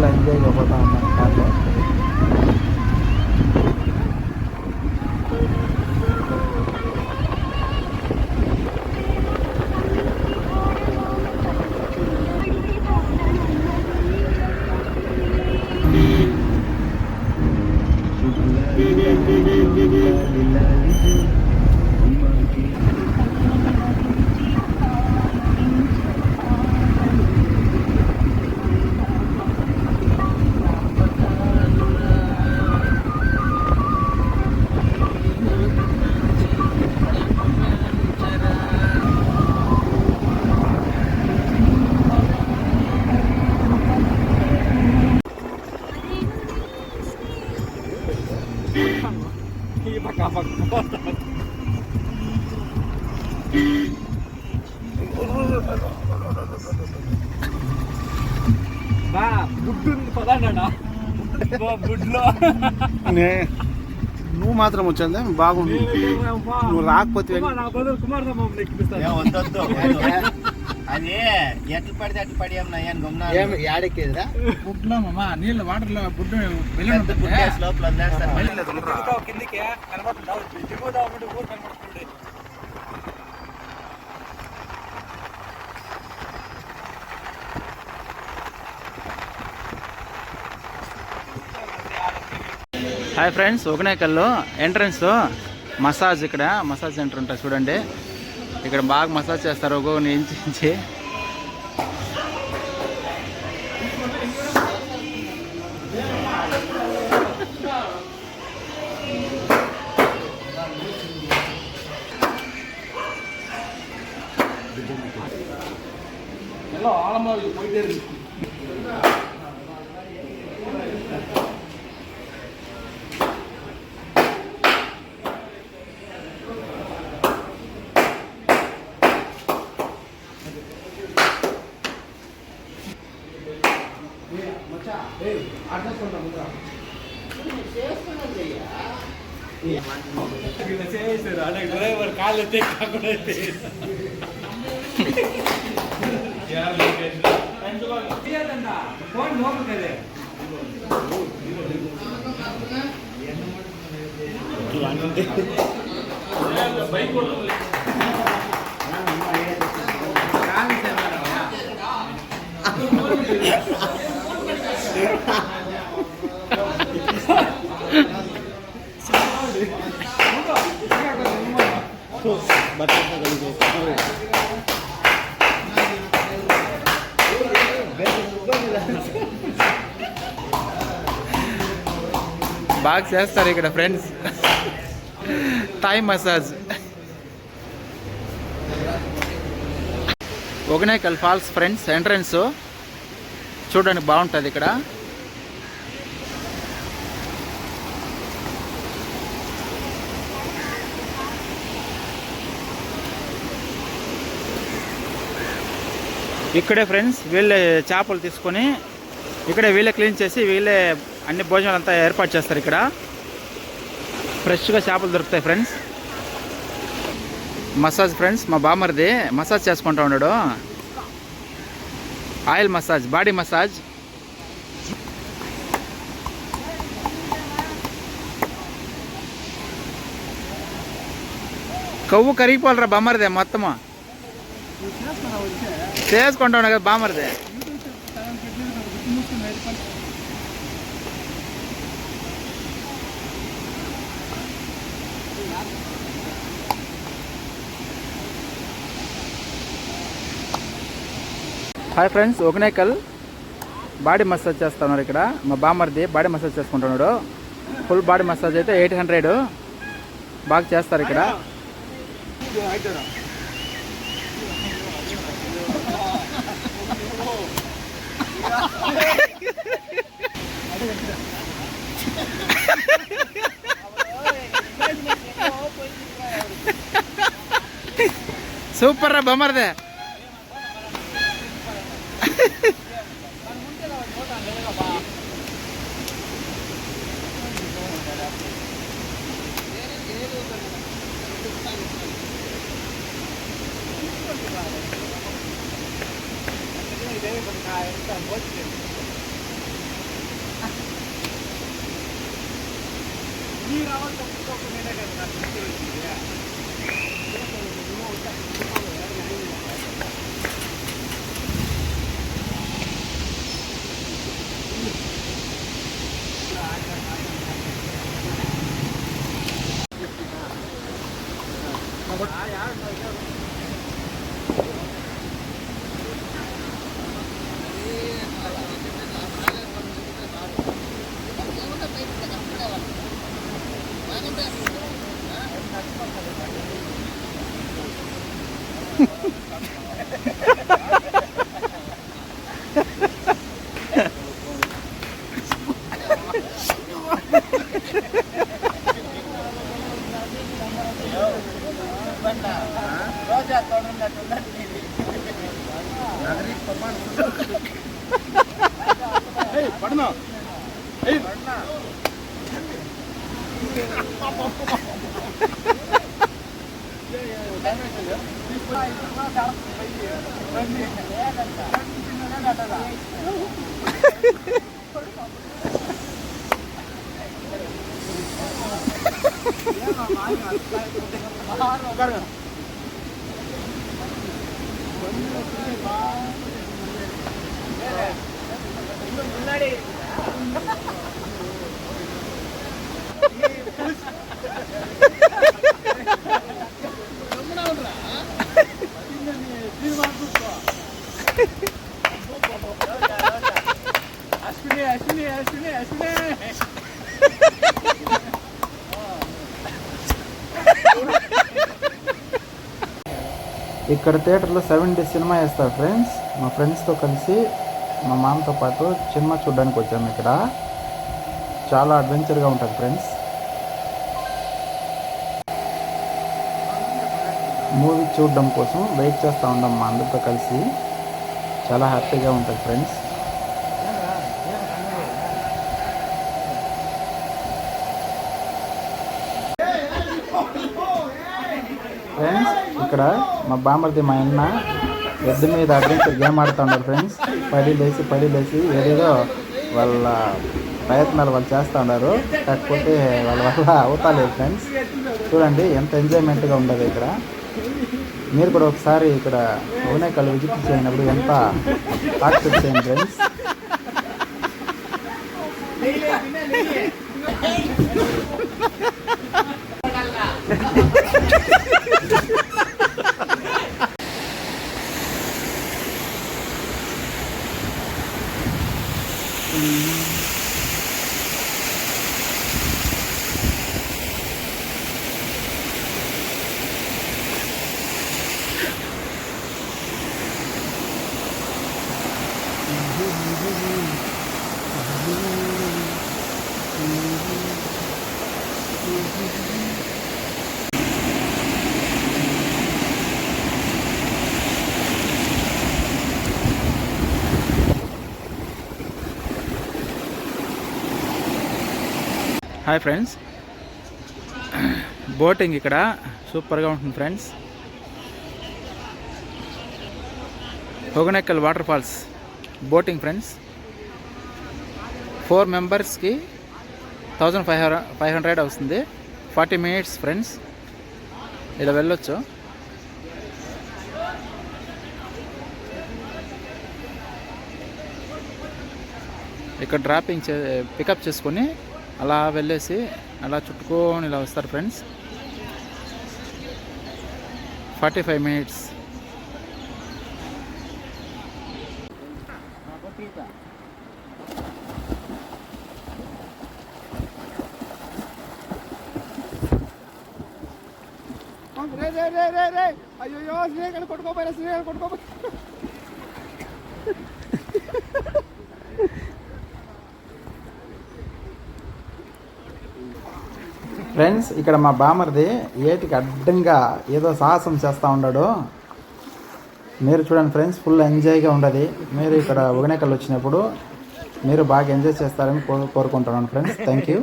Full ఎంజాయ్గా పోతా ఉన్నాం కార్లో బా గుడ్డు పదాడా గుడ్లో నే- నువ్వు మాత్రం వచ్చిందా బాగుంది నువ్వు రాకపోతే నా బదులు కుమార్ అది ఎట్లు పడితే అట్లు బుడ్లో మామ నీళ్ళు వాటర్లో బుడ్డు వెళ్ళి పెద్ద ఉంటుంది పుట్టేసి లోపల వదిలేస్తాను. మళ్ళీ దిగుతావు కిందికి కనబడుతుంటావు దిగుతావు అంటే ఊరు కనబడుతుంది. హాయ్ ఫ్రెండ్స్ ఒకనేకల్లో ఎంట్రన్స్ మసాజ్ ఇక్కడ మసాజ్ సెంటర్ ఉంటుంది చూడండి. ఇక్కడ బాగా మసాజ్ చేస్తారు ఒక్కొక్క నుంచి எல்லாம் చేస్తారు అంటే డ్రైవర్ కాళ్ళు ఎత్తే బాగా చేస్తారు ఇక్కడ friends Thai massage Hogenakkal falls friends entrance చూడడానికి బాగుంటుంది ఇక్కడ. ఇక్కడే ఫ్రెండ్స్ వీళ్ళే చేపలు తీసుకొని ఇక్కడే వీళ్ళే క్లీన్ చేసి వీళ్ళే అన్ని భోజనాలు అంతా ఏర్పాటు చేస్తారు ఇక్కడ. ఫ్రెష్గా చేపలు దొరుకుతాయి ఫ్రెండ్స్. మసాజ్ ఫ్రెండ్స్ మా బామర్ది మసాజ్ చేసుకుంటా ఉన్నాడు. Oil massage body massage. కొవ్వు కరిగిపోవాలరా బామర్దే మొత్తము. చేసుకుంటా ఉన్నాడు కదా బామర్దే hi friends Hogenakkal body massage చేస్తున్నారు ఇక్కడ. మా బామర్ది బాడీ మసాజ్ చేసుకుంటున్నాడు. ఫుల్ బాడీ మసాజ్ అయితే ఎయిట్ హండ్రెడ్. బాగా చేస్తారు ఇక్కడ. ಸೂಪರ್ ಬೊಮ್ಮರ್ದೆ ನೀರು ಅವತ್ತು नागरिक सम्मान पढ़ना पढ़ना உட்காருங்க முன்னாடி அஸ்வினி அஸ்வினி அஸ்வினி அஸ்வினி ఇక్కడ థియేటర్లో సెవెన్ డేస్ సినిమా వేస్తారు ఫ్రెండ్స్. మా ఫ్రెండ్స్తో కలిసి మా మామతో పాటు సినిమా చూడడానికి వచ్చాము ఇక్కడ. చాలా అడ్వెంచర్గా ఉంటుంది ఫ్రెండ్స్. మూవీ చూడడం కోసం వెయిట్ చేస్తూ ఉంటాం మా అందరితో కలిసి. చాలా హ్యాపీగా ఉంటుంది ఫ్రెండ్స్ ఫ్రెండ్స్ ఇక్కడ మా బామర్ది మా అన్న ఎద్దు మీద అడ్వెంచర్ గేమ్ ఆడుతూ ఉన్నారు ఫ్రెండ్స్ పడి లేచి పడి లేచి ఏదేదో వాళ్ళ ప్రయత్నాలు వాళ్ళు చేస్తూ ఉన్నారు కాకపోతే వాళ్ళ వల్ల అవుతాలేదు ఫ్రెండ్స్ చూడండి ఎంత ఎంజాయ్మెంట్గా ఉండదు ఇక్కడ. మీరు కూడా ఒకసారి ఇక్కడ ఓనేకల్ విజిట్ చేయనప్పుడు ఎంత యాక్సెప్ట్ చేయండి friends Mm. Hi friends boating ఇక్కడ సూపర్గా ఉంటుంది friends Hogenakkal water falls boating friends four మెంబర్స్కి thousand five hundred five hundred అవుతుంది. ఫార్టీ మినిట్స్ ఫ్రెండ్స్ ఇలా వెళ్ళొచ్చు. ఇక్కడ డ్రాపింగ్ చే పికప్ చేసుకొని అలా వెళ్ళేసి అలా చుట్టుకొని ఇలా వస్తారు ఫ్రెండ్స్. Forty five minutes. రే రే అయ్యో శ్రీకాలు కొట్టుకోపోయినా శ్రీకాలు కొట్టుకోపోయి ఫ్రెండ్స్ ఇక్కడ మా బామర్ది ఏటికి అడ్డంగా ఏదో సాహసం చేస్తూ ఉన్నాడు. మీరు చూడండి ఫ్రెండ్స్ ఫుల్ ఎంజాయ్గా ఉండదు మీరు ఇక్కడ ఉగనేకల్ వచ్చినప్పుడు మీరు బాగా ఎంజాయ్ చేస్తారని కో కోరుకుంటున్నాను ఫ్రెండ్స్ థ్యాంక్ యూ